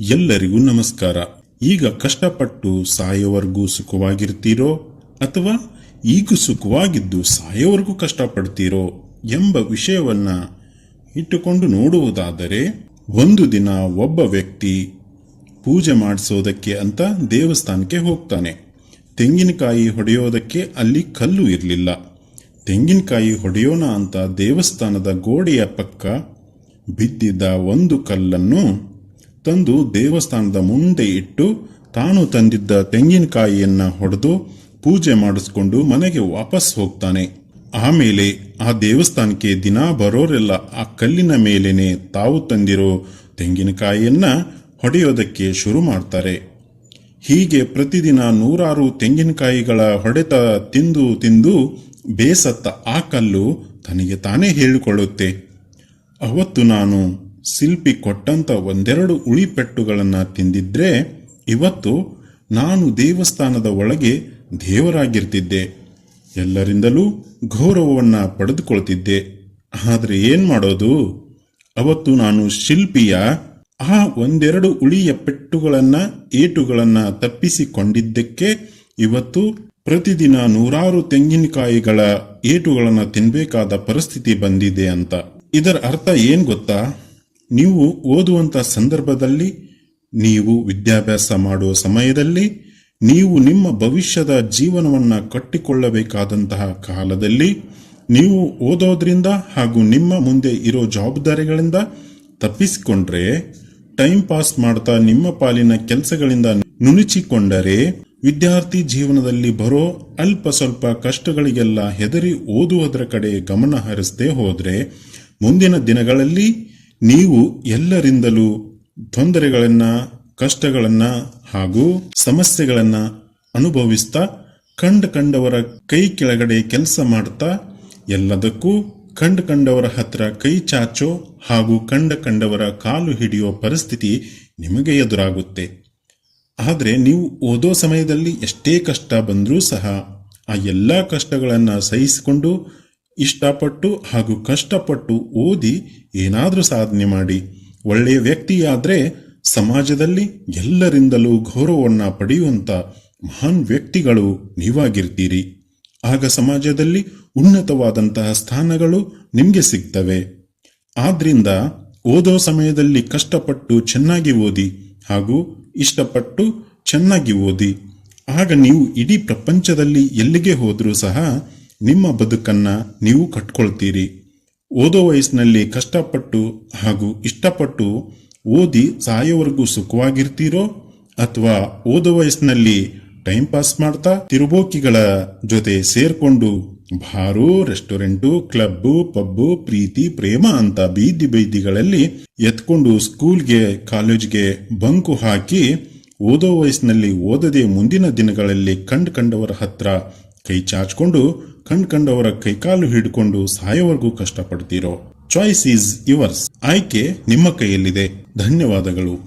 ಎಲ್ಲರಿಗೂ ನಮಸ್ಕಾರ. ಈಗ ಕಷ್ಟಪಟ್ಟು ಸಾಯೋವರೆಗೂ ಸುಖವಾಗಿರ್ತೀರೋ ಅಥವಾ ಈಗ ಸುಖವಾಗಿದ್ದು ಸಾಯೋವರೆಗೂ ಕಷ್ಟಪಡ್ತೀರೋ ಎಂಬ ವಿಷಯವನ್ನ ಇಟ್ಟುಕೊಂಡು ನೋಡುವುದಾದರೆ, ಒಂದು ದಿನ ಒಬ್ಬ ವ್ಯಕ್ತಿ ಪೂಜೆ ಮಾಡಿಸೋದಕ್ಕೆ ಅಂತ ದೇವಸ್ಥಾನಕ್ಕೆ ಹೋಗ್ತಾನೆ. ತೆಂಗಿನಕಾಯಿ ಹೊಡೆಯೋದಕ್ಕೆ ಅಲ್ಲಿ ಕಲ್ಲು ಇರಲಿಲ್ಲ. ತೆಂಗಿನಕಾಯಿ ಹೊಡೆಯೋಣ ಅಂತ ದೇವಸ್ಥಾನದ ಗೋಡೆಯ ಪಕ್ಕ ಬಿದ್ದಿದ್ದ ಒಂದು ಕಲ್ಲನ್ನು ತಂದು ದೇವಸ್ಥಾನದ ಮುಂದೆ ಇಟ್ಟು ತಾನು ತಂದಿದ್ದ ತೆಂಗಿನಕಾಯಿಯನ್ನ ಹೊಡೆದು ಪೂಜೆ ಮಾಡಿಸ್ಕೊಂಡು ಮನೆಗೆ ವಾಪಸ್ ಹೋಗ್ತಾನೆ. ಆಮೇಲೆ ಆ ದೇವಸ್ಥಾನಕ್ಕೆ ದಿನ ಬರೋರೆಲ್ಲ ಆ ಕಲ್ಲಿನ ಮೇಲೇನೆ ತಾವು ತಂದಿರೋ ತೆಂಗಿನಕಾಯಿಯನ್ನ ಹೊಡೆಯೋದಕ್ಕೆ ಶುರು ಮಾಡ್ತಾರೆ. ಹೀಗೆ ಪ್ರತಿದಿನ ನೂರಾರು ತೆಂಗಿನಕಾಯಿಗಳ ಹೊಡೆತ ತಿಂದು ತಿಂದು ಬೇಸತ್ತ ಆ ಕಲ್ಲು ತನಗೆ ತಾನೇ ಹೇಳಿಕೊಳ್ಳುತ್ತೆ. ಅವತ್ತು ನಾನು ಶಿಲ್ಪಿ ಕೊಟ್ಟಂತ ಒಂದೆರಡು ಉಳಿಪೆಟ್ಟುಗಳನ್ನು ತಿಂದಿದ್ರೆ ಇವತ್ತು ನಾನು ದೇವಸ್ಥಾನದ ಒಳಗೆ ದೇವರಾಗಿರ್ತಿದ್ದೆ. ಎಲ್ಲರಿಂದಲೂ ಗೌರವವನ್ನ ಪಡೆದುಕೊಳ್ತಿದ್ದೆ. ಆದರೆ ಏನು ಮಾಡೋದು? ಅವತ್ತು ನಾನು ಶಿಲ್ಪಿಯ ಆ ಒಂದೆರಡು ಉಳಿಯ ಪೆಟ್ಟುಗಳನ್ನು, ಏಟುಗಳನ್ನು ತಪ್ಪಿಸಿಕೊಂಡಿದ್ದಕ್ಕೆ ಇವತ್ತು ಪ್ರತಿದಿನ ನೂರಾರು ತೆಂಗಿನಕಾಯಿಗಳ ಏಟುಗಳನ್ನು ತಿನ್ಬೇಕಾದ ಪರಿಸ್ಥಿತಿ ಬಂದಿದೆ ಅಂತ. ಇದರ ಅರ್ಥ ಏನು ಗೊತ್ತಾ? ನೀವು ಓದುವಂತ ಸಂದರ್ಭದಲ್ಲಿ, ನೀವು ವಿದ್ಯಾಭ್ಯಾಸ ಮಾಡುವ ಸಮಯದಲ್ಲಿ, ನೀವು ನಿಮ್ಮ ಭವಿಷ್ಯದ ಜೀವನವನ್ನ ಕಟ್ಟಿಕೊಳ್ಳಬೇಕಾದಂತಹ ಕಾಲದಲ್ಲಿ, ನೀವು ಓದೋದ್ರಿಂದ ಹಾಗೂ ನಿಮ್ಮ ಮುಂದೆ ಇರೋ ಜವಾಬ್ದಾರಿಗಳಿಂದ ತಪ್ಪಿಸಿಕೊಂಡ್ರೆ, ಟೈಮ್ ಪಾಸ್ ಮಾಡ್ತಾ ನಿಮ್ಮ ಪಾಲಿನ ಕೆಲಸಗಳಿಂದ ನುಣುಚಿಕೊಂಡರೆ, ವಿದ್ಯಾರ್ಥಿ ಜೀವನದಲ್ಲಿ ಬರೋ ಅಲ್ಪ ಸ್ವಲ್ಪ ಕಷ್ಟಗಳಿಗೆಲ್ಲ ಹೆದರಿ ಓದುವುದರ ಕಡೆ ಗಮನ ಹರಿಸದೆ ಹೋದ್ರೆ, ಮುಂದಿನ ದಿನಗಳಲ್ಲಿ ನೀವು ಎಲ್ಲರಿಂದಲೂ ತೊಂದರೆಗಳನ್ನ, ಕಷ್ಟಗಳನ್ನ ಹಾಗೂ ಸಮಸ್ಯೆಗಳನ್ನ ಅನುಭವಿಸ್ತಾ, ಕಂಡ ಕಂಡವರ ಕೈ ಕೆಳಗಡೆ ಕೆಲಸ ಮಾಡ್ತಾ, ಎಲ್ಲದಕ್ಕೂ ಕಂಡ ಕಂಡವರ ಹತ್ರ ಕೈ ಚಾಚೋ ಹಾಗೂ ಕಂಡ ಕಂಡವರ ಕಾಲು ಹಿಡಿಯೋ ಪರಿಸ್ಥಿತಿ ನಿಮಗೆ ಎದುರಾಗುತ್ತೆ. ಆದರೆ ನೀವು ಓದೋ ಸಮಯದಲ್ಲಿ ಎಷ್ಟೇ ಕಷ್ಟ ಬಂದರೂ ಸಹ ಆ ಎಲ್ಲ ಕಷ್ಟಗಳನ್ನು ಸಹಿಸಿಕೊಂಡು ಇಷ್ಟಪಟ್ಟು ಹಾಗೂ ಕಷ್ಟಪಟ್ಟು ಓದಿ ಏನಾದರೂ ಸಾಧನೆ ಮಾಡಿ. ಒಳ್ಳೆಯ ವ್ಯಕ್ತಿಯಾದರೆ ಸಮಾಜದಲ್ಲಿ ಎಲ್ಲರಿಂದಲೂ ಗೌರವವನ್ನು ಪಡೆಯುವಂಥ ಮಹಾನ್ ವ್ಯಕ್ತಿಗಳು ನೀವಾಗಿರ್ತೀರಿ. ಆಗ ಸಮಾಜದಲ್ಲಿ ಉನ್ನತವಾದಂತಹ ಸ್ಥಾನಗಳು ನಿಮಗೆ ಸಿಗ್ತವೆ. ಆದ್ರಿಂದ ಓದೋ ಸಮಯದಲ್ಲಿ ಕಷ್ಟಪಟ್ಟು ಚೆನ್ನಾಗಿ ಓದಿ ಹಾಗೂ ಇಷ್ಟಪಟ್ಟು ಚೆನ್ನಾಗಿ ಓದಿ. ಆಗ ನೀವು ಇಡೀ ಪ್ರಪಂಚದಲ್ಲಿ ಎಲ್ಲಿಗೆ ಹೋದರೂ ಸಹ ನಿಮ್ಮ ಬದುಕನ್ನು ನೀವು ಕಟ್ಕೊಳ್ತೀರಿ. ಓದೋ ವಯಸ್ಸಿನಲ್ಲಿ ಕಷ್ಟಪಟ್ಟು ಹಾಗೂ ಇಷ್ಟಪಟ್ಟು ಓದಿ ಸಾಯೋವರೆಗೂ ಸುಖವಾಗಿರ್ತೀರೋ ಅಥವಾ ಓದೋ ವಯಸ್ಸಿನಲ್ಲಿ ಟೈಮ್ ಪಾಸ್ ಮಾಡ್ತಾ ತಿರುಬೋಕಿಗಳ ಜೊತೆ ಸೇರ್ಕೊಂಡು ಬಾರು ರೆಸ್ಟೋರೆಂಟು, ಕ್ಲಬ್ಬು, ಪಬ್ಬು, ಪ್ರೀತಿ, ಪ್ರೇಮ ಅಂತ ಬೀದಿ ಬೀದಿಗಳಲ್ಲಿ ಎತ್ಕೊಂಡು ಸ್ಕೂಲ್ಗೆ, ಕಾಲೇಜ್ಗೆ ಬಂಕು ಹಾಕಿ ಓದೋ ವಯಸ್ಸಿನಲ್ಲಿ ಓದದೆ ಮುಂದಿನ ದಿನಗಳಲ್ಲಿ ಕಂಡು ಕಂಡವರ ಹತ್ರ ಕೈ ಚಾಚ್ಕೊಂಡು ಕಂಡ್ಕಂಡವರ ಕೈಕಾಲು ಹಿಡ್ಕೊಂಡು ಸಾಯೋವರೆಗೂ ಕಷ್ಟಪಡ್ತೀರೋ? ಚಾಯ್ಸ್ ಈಸ್ ಯುವರ್ಸ್ ಆಯ್ಕೆ ನಿಮ್ಮ ಕೈಯಲ್ಲಿದೆ. ಧನ್ಯವಾದಗಳು.